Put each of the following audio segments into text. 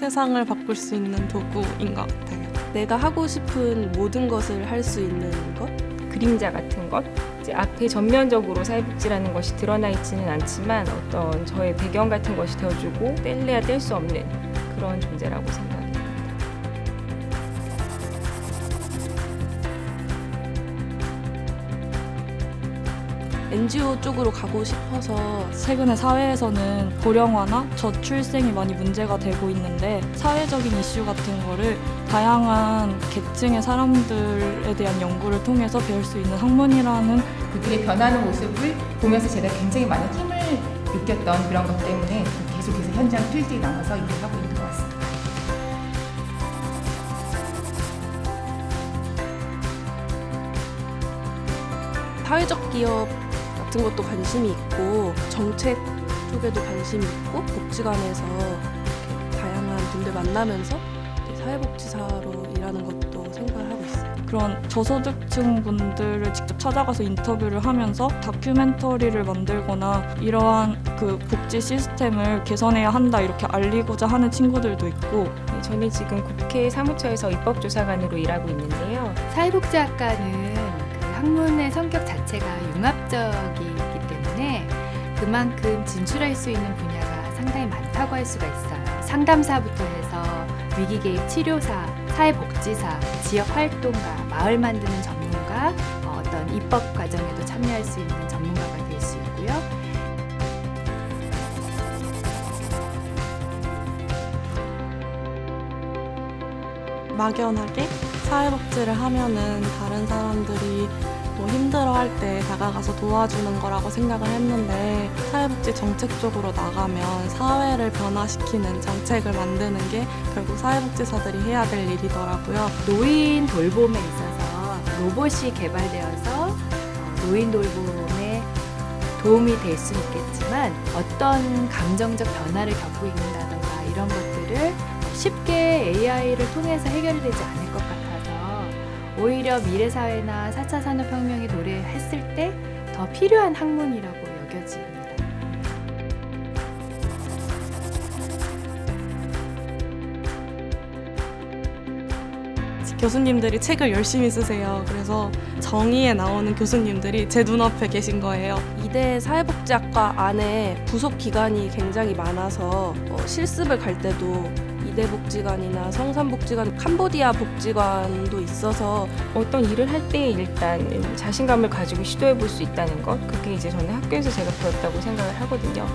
세상을 바꿀 수 있는 도구인 것 같아요. 내가 하고 싶은 모든 것을 할 수 있는 것? 그림자 같은 것 이제 앞에 전면적으로 사회복지라는 것이 드러나 있지는 않지만 어떤 저의 배경 같은 것이 되어주고 뗄래야 뗄 수 없는 그런 존재라고 생각합니 NGO 쪽으로 가고 싶어서 최근에 사회에서는 고령화나 저출생이 많이 문제가 되고 있는데 사회적인 이슈 같은 거를 다양한 계층의 사람들에 대한 연구를 통해서 배울 수 있는 학문이라는 그들의 변하는 모습을 보면서 제가 굉장히 많은 힘을 느꼈던 그런 것 때문에 계속해서 현장 필드에 나가서 일을 하고 있는 것 같습니다. 사회적 기업 같은 것도 관심이 있고 정책 쪽에도 관심이 있고 복지관에서 이렇게 다양한 분들 만나면서 사회복지사로 일하는 것도 생각을 하고 있어요. 그런 저소득층 분들을 직접 찾아가서 인터뷰를 하면서 다큐멘터리를 만들거나 이러한 그 복지 시스템을 개선해야 한다 이렇게 알리고자 하는 친구들도 있고 네, 저는 지금 국회 사무처에서 입법조사관으로 일하고 있는데요. 사회복지학과는 그 학문의 성격 자체가 융합적이기 때문에 그만큼 진출할 수 있는 분야가 상당히 많다고 할 수가 있어요. 상담사부터 해서 위기개입 치료사, 사회복지사, 지역활동가, 마을 만드는 전문가, 어, 어떤 입법 과정에도 참여할 수 있는 전문가가 될 수 있고요. 막연하게 사회복지를 하면은 다른 사람들이 뭐 힘들어할 때 다가가서 도와주는 거라고 생각을 했는데 사회복지 정책 쪽으로 나가면 사회를 변화시키는 정책을 만드는 게 결국 사회복지사들이 해야 될 일이더라고요. 노인 돌봄에 있어서 로봇이 개발되어서 어, 노인 돌봄에 도움이 될 수 있겠지만 어떤 감정적 변화를 겪고 있는다던가 이런 것들을 쉽게 AI를 통해서 해결이 되지 않을 것 같아서 오히려 미래사회나 4차 산업혁명이 도래했을 때 더 필요한 학문이라고 여겨집니다. 교수님들이 책을 열심히 쓰세요. 그래서 정의에 나오는 교수님들이 제 눈앞에 계신 거예요. 이대 사회복지학과 안에 부속 기관이 굉장히 많아서 어, 실습을 갈 때도 이대 복지관이나 성산복지관, 캄보디아 복지관도 있어서 어떤 일을 할 때 일단 자신감을 가지고 시도해 볼 수 있다는 것 그게 이제 저는 학교에서 제가 배웠다고 생각을 하거든요.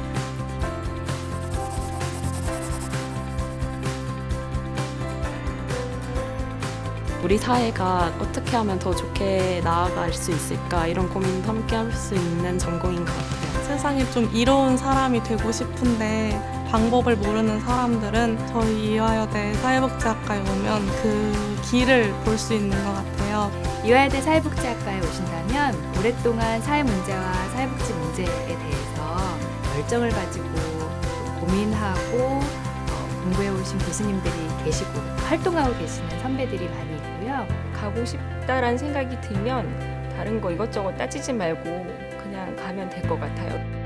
우리 사회가 어떻게 하면 더 좋게 나아갈 수 있을까 이런 고민도 함께 할 수 있는 전공인 것 같아요. 세상에 좀 이로운 사람이 되고 싶은데 방법을 모르는 사람들은 저희 이화여대 사회복지학과에 오면 그 길을 볼 수 있는 것 같아요. 이화여대 사회복지학과에 오신다면 오랫동안 사회 문제와 사회복지 문제에 대해서 열정을 가지고 또 고민하고 어, 공부해 오신 교수님들이 계시고 활동하고 계시는 선배들이 많이 있고요. 가고 싶다라는 생각이 들면 다른 거 이것저것 따지지 말고 그냥 가면 될 것 같아요.